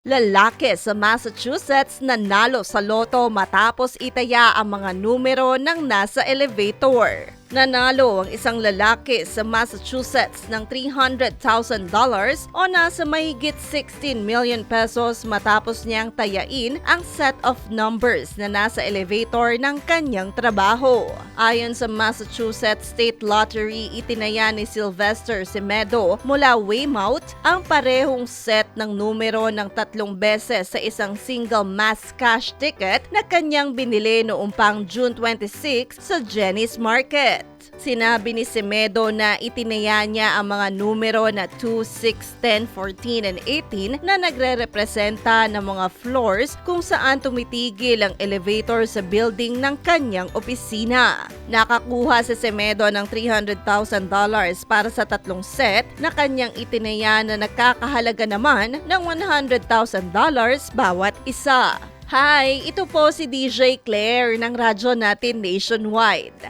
Lalaki sa Massachusetts nanalo sa loto matapos itaya ang mga numero ng nasa elevator. Nanalo ang isang lalaki sa Massachusetts ng $300,000 o nasa mahigit 16 million pesos matapos niyang tayain ang set of numbers na nasa elevator ng kanyang trabaho. Ayon sa Massachusetts State Lottery, itinaya ni Sylvester Semedo mula Weymouth ang parehong set ng numero ng tatlong beses sa isang single mass cash ticket na kanyang binili noong pang June 26 sa Jenny's Market. Sinabi ni Semedo na itinaya niya ang mga numero na 2, 6, 10, 14, and 18 na nagre-representa ng mga floors kung saan tumitigil ang elevator sa building ng kanyang opisina. Nakakuha si Semedo ng $300,000 para sa tatlong set na kanyang itinaya na nakakahalaga naman ng $100,000 bawat isa. Hi, ito po si DJ Claire ng radyo natin nationwide.